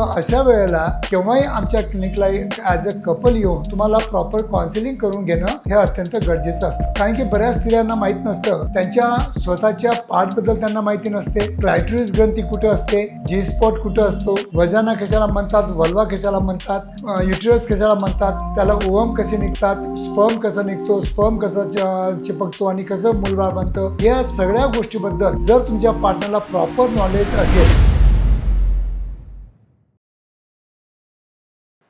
तर अशा वेळेला केव्हाही आमच्या क्लिनिकला ॲज अ कपल येऊन तुम्हाला प्रॉपर काउन्सिलिंग करून घेणं हे अत्यंत गरजेचं असतं. कारण की बऱ्याच स्त्रियांना माहीत नसतं. त्यांच्या स्वतःच्या पार्टबद्दल त्यांना माहिती नसते. क्लायट्रिस ग्रंथी कुठे असते? जी स्पॉट कुठं असतो? वजाना कशाला म्हणतात? वल्वा कशाला म्हणतात? युट्रस कशाला म्हणतात? त्याला ओवम कसे निघतात? स्पर्म कसा निघतो? स्पर्म कसं चिपकतो आणि कसं मुलगा बनतं? या सगळ्या गोष्टीबद्दल जर तुमच्या पार्टनरला प्रॉपर नॉलेज असेल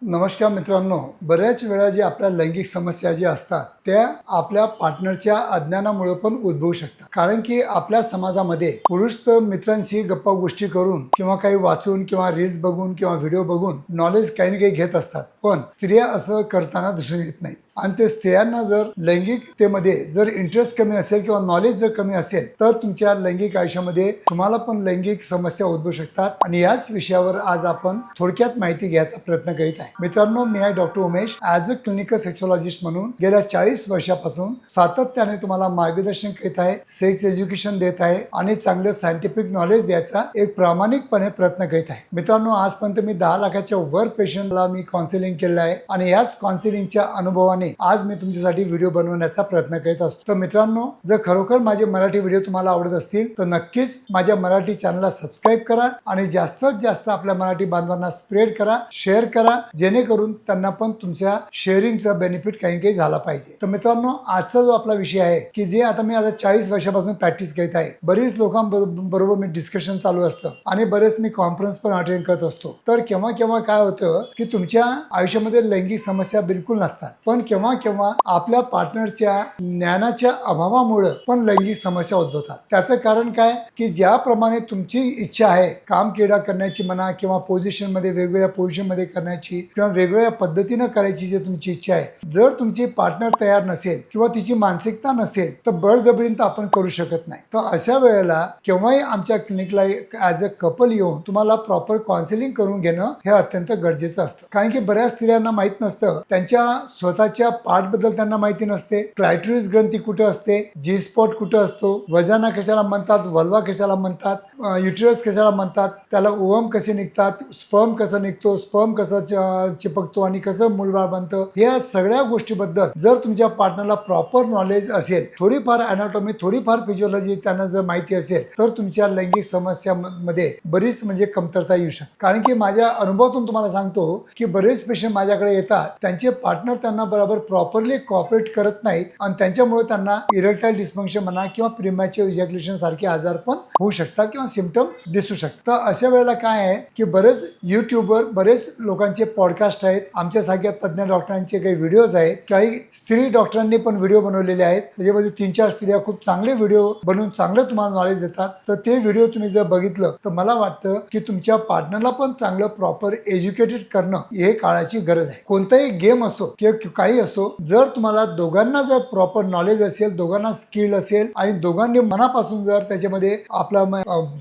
नमस्कार मित्रांनो बऱ्याच वेळा जे आपल्या लैंगिक समस्या ज्या असतात त्या आपल्या पार्टनरच्या अज्ञानामुळे पण उद्भवू शकतात. कारण की आपल्या समाजामध्ये पुरुष तर मित्रांशी गप्पा गोष्टी करून किंवा काही वाचून किंवा रील्स बघून किंवा व्हिडिओ बघून नॉलेज काही ना काही घेत असतात पण स्त्रिया असं करताना दिसून येत नाही आणि ते स्त्रियांना जर लैंगिकतेमध्ये जर इंटरेस्ट कमी असेल किंवा नॉलेज जर कमी असेल तर तुमच्या लैंगिक आयुष्यामध्ये तुम्हाला पण लैंगिक समस्या उद्भवू शकतात. आणि याच विषयावर आज आपण थोडक्यात माहिती घ्यायचा प्रयत्न करीत आहे. मित्रांनो मी आहे doctor Umesh as a clinical sexologist म्हणून गेल्या चाळीस वर्षापासून सातत्याने तुम्हाला मार्गदर्शन करीत आहे सेक्स एज्युकेशन देत आहे आणि चांगलं सायंटिफिक नॉलेज द्यायचा एक प्रामाणिकपणे प्रयत्न करीत आहे. मित्रांनो आजपर्यंत मी दहा लाखाच्या वर पेशंटला मी काउन्सिलिंग केलं आहे. आणि याच काउन्सिलिंगच्या अनुभवाने आज मी तुमच्यासाठी व्हिडिओ बनवण्याचा प्रयत्न करीत असतो. तर मित्रांनो जर खरोखर माझे मराठी व्हिडिओ तुम्हाला आवडत असतील तर नक्कीच माझ्या मराठी चॅनलला सबस्क्राईब करा आणि जास्तीत जास्त आपल्या मराठी बांधवांना स्प्रेड करा शेअर करा जेणेकरून त्यांना पण तुमच्या शेअरिंगचा बेनिफिट काही काही झाला पाहिजे. तर मित्रांनो आजचा जो आपला विषय आहे की जे आता मी आता चाळीस वर्षापासून प्रॅक्टिस करीत आहे बरीच लोकांबरोबर मी डिस्कशन चालू असतं आणि बरेच मी कॉन्फरन्स पण अटेंड करत असतो. तर केव्हा केव्हा काय होतं की तुमच्या आयुष्यामध्ये लैंगिक समस्या बिलकुल नसतात. पण केव्हा केव्हा आपल्या पार्टनरच्या ज्ञानाच्या अभावामुळे पण लैंगिक समस्या उद्भवतात. त्याचं कारण काय? की ज्याप्रमाणे तुमची इच्छा आहे काम क्रीडा करण्याची म्हणा किंवा पोझिशनमध्ये वेगवेगळ्या पोझिशनमध्ये करण्याची किंवा वेगवेगळ्या पद्धतीनं करायची जी तुमची इच्छा आहे जर तुमची पार्टनर तयार नसेल किंवा तिची मानसिकता नसेल तर बळजबरीनं आपण करू शकत नाही. तर अशा वेळेला केव्हाही आमच्या क्लिनिकला ऍज अ कपल येऊन तुम्हाला प्रॉपर काउन्सिलिंग करून घेणं हे अत्यंत गरजेचं असतं. कारण की बऱ्याच स्त्रियांना माहीत नसतं त्यांच्या स्वतःच्या पार्टबद्दल त्यांना माहिती नसते. क्लायट्रिस ग्रंथी कुठे असते? जी स्पॉट कुठं असतो? वजाना कशाला म्हणतात? वल्वा कशाला म्हणतात? युट्रस कशाला म्हणतात? त्याला ओवम कसे निघतात? स्पर्म कसा निघतो? स्पर्म कसा चिपकतो? आणि कसं मुलबाळ बनतं? या सगळ्या गोष्टीबद्दल जर तुमच्या पार्टनरला प्रॉपर नॉलेज असेल थोडीफार अनाटॉमी थोडीफार फिजिओलॉजी त्यांना जर माहिती असेल तर तुमच्या लैंगिक समस्यामध्ये बरीच म्हणजे कमतरता येऊ शकते. कारण की माझ्या अनुभवातून तुम्हाला सांगतो की बरेच पेशंट माझ्याकडे येतात त्यांचे पार्टनर त्यांना बरोबर प्रॉपरली कॉपरेट करत नाहीत आणि त्यांच्यामुळे त्यांना इरेक्टाईल डिस्फंक्शन म्हणा किंवा प्रिमॅच्युअर इजॅक्युलेशन सारखे आजार पण होऊ शकतात किंवा सिमटम दिसू शकतात. तर अशा वेळेला काय आहे की बरेच युट्यूबवर बरेच लोकांचे पॉडकास्ट आहेत. आमच्यासारख्या तज्ज्ञ डॉक्टरांचे काही व्हिडिओज आहेत. काही स्त्री डॉक्टरांनी पण व्हिडिओ बनवलेले आहेत. त्याच्यामध्ये तीन चार स्त्रिया खूप चांगले व्हिडिओ बनवून चांगलं तुम्हाला नॉलेज देतात. तर ते व्हिडिओ तुम्ही जर बघितलं तर मला वाटतं की तुमच्या पार्टनरला पण चांगलं प्रॉपर एज्युकेटेड करणं हे काळाची गरज आहे. कोणताही गेम असो किंवा काही असो जर तुम्हाला दोघांना जर प्रॉपर नॉलेज असेल दोघांना स्किल असेल आणि दोघांनी मनापासून जर त्याच्यामध्ये आपला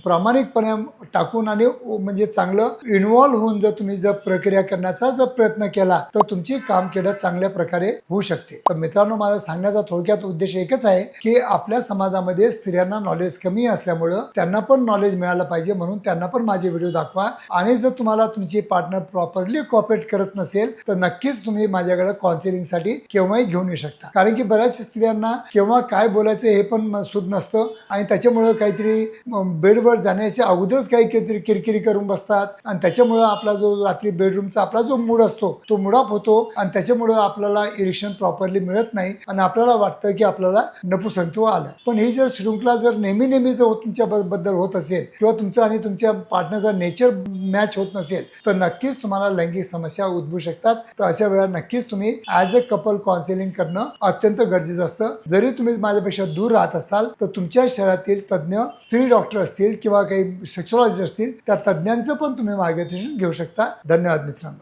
प्रामाणिकपणे टाकून आणि म्हणजे चांगलं इन्व्हॉल्व्ह होऊन जर तुम्ही जर प्रक्रिया करण्याचा जर प्रयत्न केला तर तुमची कामकिडा चांगल्या प्रकारे होऊ शकते. तर मित्रांनो माझा सांगण्याचा थोडक्यात उद्देश एकच आहे की आपल्या समाजामध्ये स्त्रियांना नॉलेज कमी असल्यामुळं त्यांना पण नॉलेज मिळालं पाहिजे म्हणून त्यांना पण माझे व्हिडिओ दाखवा. आणि जर तुम्हाला तुमची पार्टनर प्रॉपरली कॉपरेट करत नसेल तर नक्कीच तुम्ही माझ्याकडे काउन्सिलिंगसाठी केव्हाही घेऊन येऊ शकता. कारण की बऱ्याच स्त्रियांना केव्हा काय बोलायचं हे पण सुद नसतं. आणि त्याच्यामुळं काहीतरी बेडवर जाण्याच्या अगोदरच काही काहीतरी किरकिरी करून बसतात. आणि त्याच्यामुळं आपला जो रात्री बेडरूमचा आपला जो मूड असतो तो मुडाप होतो. आणि त्याच्यामुळं आपल्याला इरेक्शन प्रॉपरली मिळत नाही. आणि आपल्याला वाटतं की आपल्याला नपुसंत्व आलं. पण ही जर शृंखला जर नेहमी नेहमी जर तुमच्या बद्दल होत असेल किंवा तुमचं आणि तुमच्या पार्टनरचा नेचर मॅच होत नसेल तर नक्कीच तुम्हाला लैंगिक समस्या उद्भवू शकतात. तर अशा वेळा नक्कीच तुम्ही ॲज अ कपल काउन्सिलिंग करणं अत्यंत गरजेचं असतं. जरी तुम्ही माझ्यापेक्षा दूर राहत असाल तर तुमच्या शहरातील तज्ज्ञ स्त्री डॉक्टर असतील किंवा काही सेक्सॉलॉजिस्ट असतील त्या तज्ज्ञांचं पण तुम्ही मार्गदर्शन घेऊ शकता. धन्यवाद मित्रांनो.